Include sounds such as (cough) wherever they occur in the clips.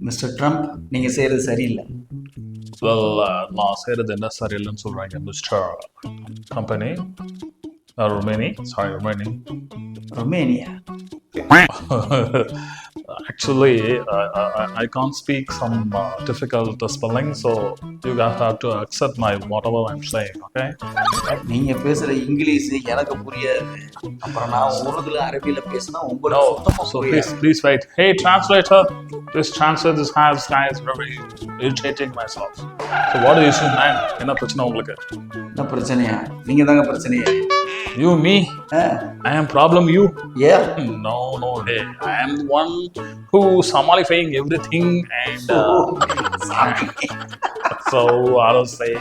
Mister Trump நீங்க செய்யறது சரியில்லை. வெல் நான் செய்கிறது என்ன சரியில்லைன்னு சொல்கிறாங்க mister company? Romney? Sorry Romney. Romania? (laughs) Actually, uh, I, I can't speak some uh, difficult spelling, so you guys have to accept my whatever I'm saying, okay? நீங்க பேசுற இங்கிலீஷ் எனக்கு புரியாது அப்புறம் நான் உருதுல அரபியில பேசினா No, உங்களுக்கு சுத்தமா so புரியாது please, please wait. Hey, translator, please translate this has guys very irritating myself. So what is issue, man? என்ன பிரச்சனை உங்களுக்கு? என்ன பிரச்சனையா நீங்க தாங்க பிரச்சனையா You, me? I am problem you? A No, no, hey, I am the one who Somalifying everything and uh, so I will say,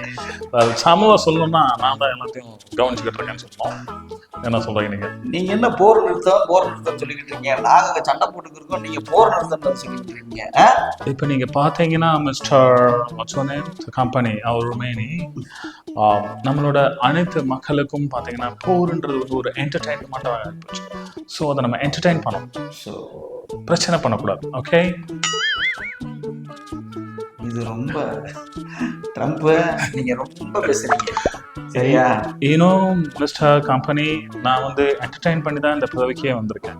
well, தமிழ சொல்லணும்னா நான் தான் எல்லாத்தையும் கவனிச்சுக்கிட்டு இருக்கேன்னு சொல்லணும் என்ன சொல்றீங்க நீங்க? நீங்க என்ன போர் நிறுத்தம் போர் நிறுத்தம் சொல்லிக்கிட்டு இருக்கீங்க நாங்க சண்டை போட்டுக்கிட்டு நீங்க போர் நிறுத்தம் சொல்லிக்கிட்டு இருக்கீங்க? இப்போ நீங்க பாத்தீங்கன்னா மிஸ்டர் கம்பெனி அவர் ருமேனி ஆஹ், நம்மளோட அனைத்து மக்களுக்கும் பாத்தீங்கன்னா போர்ன்றது வந்து ஒரு என்டர்டைன்மெண்ட்டாக இருந்துச்சு ஸோ அதை நம்ம என்டர்டைன் பண்ணணும். So, பிரச்சனை பண்ணக்கூடாது ஓகே இது ரொம்ப ட்ரம்ப் நீங்க ரொம்ப பேசுறீங்க. சரியா ஏனோ மிஸ்டர் கம்பெனி நான் வந்து என்டர்டைன் பண்ணி தான் இந்த பதவிக்கே வந்திருக்கேன்.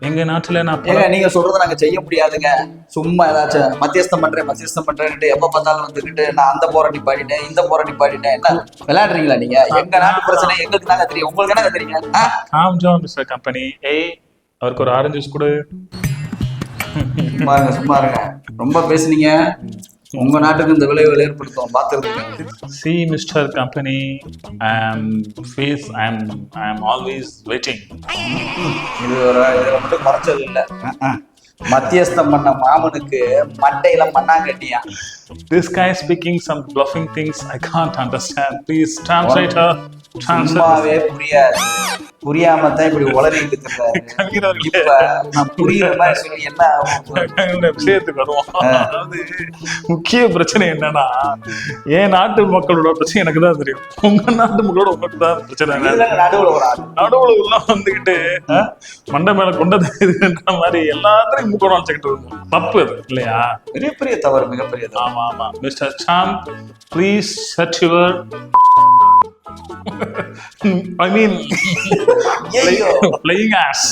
எங்க நாட்டுல நான் ஏங்க நீங்க சொல்றதை நாங்க செய்ய முடியாதுங்க. சும்மா ஏதாச்சும் மத்தியஸ்தம் பண்றேன் மத்தியஸ்தம் பண்றேன்ட்டு எப்ப பார்த்தாலும் வந்துகிட்டு நான் அந்த போரை நிப்பாடிட்டேன் இந்த போரை நிப்பாடிட்டேன் என்ன விளையாடுறீங்களா நீங்க? எங்க நாட்டு பிரச்சனை எங்களுக்கு தாங்க தெரியும். உங்களுக்கு என்ன தெரியும் ஆ? calm down மிஸ்டர் கம்பெனி ஏய் அவருக்கு ஒரு ஆரஞ்சு ஜூஸ் கொடு. சும்மா இருங்க சும்மா இருங்க. ரொம்ப பேசுனீங்க. உங்க நாட்டுக்கு இந்த விளைவுகள் ஏற்படுத்தும் பாத்துருக்கீங்க. C mister company I am face I ஆம் ஐ ஆம் ஆல்வேஸ் வெயிட்டிங் இது ஒரு இதுல மட்டும் குறைச்சது இல்ல. மத்தியஸ்தம் பண்ண மாமனுக்கு மண்டையில மண்ணாங்கட்டியா? This guy is speaking some bluffing things I can't understand. Please, translator, translate. சும்மாவே புரியாது. புரியாம தான் இப்படி உளறிட்டு இருக்காரு கவிஞர்களே. இப்ப நான் புரியுற மாதிரி சொல்லி என்ன ஆகும்? இந்த விஷயத்துக்கு வருவோம். அதாவது முக்கிய பிரச்சனை என்னன்னா என் நாட்டு மக்களோட பிரச்சனை எனக்கு தான் தெரியும். உங்க நாட்டு மக்களோட உங்களுக்கு தான் பிரச்சனை நடுவுல உள்ள வந்துகிட்டு மண்டை மேல கொண்டது இதுன்ற மாதிரி எல்லாத்தையும் மூக்கம் வச்சுக்கிட்டு இருக்கோம் தப்பு அது இல்லையா? பெரிய பெரிய தவறு மிகப்பெரிய ஆமா ஆமா. Mister Sam please set your ஐ மீன் (laughs) ஐயையோ. (laughs) Playing as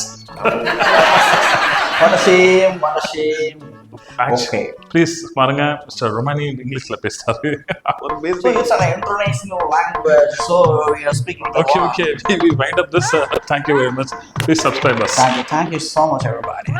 மனசேம் மனசேம் Okay. ப்ளீஸ் பாருங்க மிஸ்டர் ரொமானி இங்கிலீஷ்ல பேசுறாரு அவர் So பேசி it's an international language, so we are speaking the okay law. Okay (laughs) we wind up this uh, thank you very much please subscribe us Thank you, thank you so much, everybody.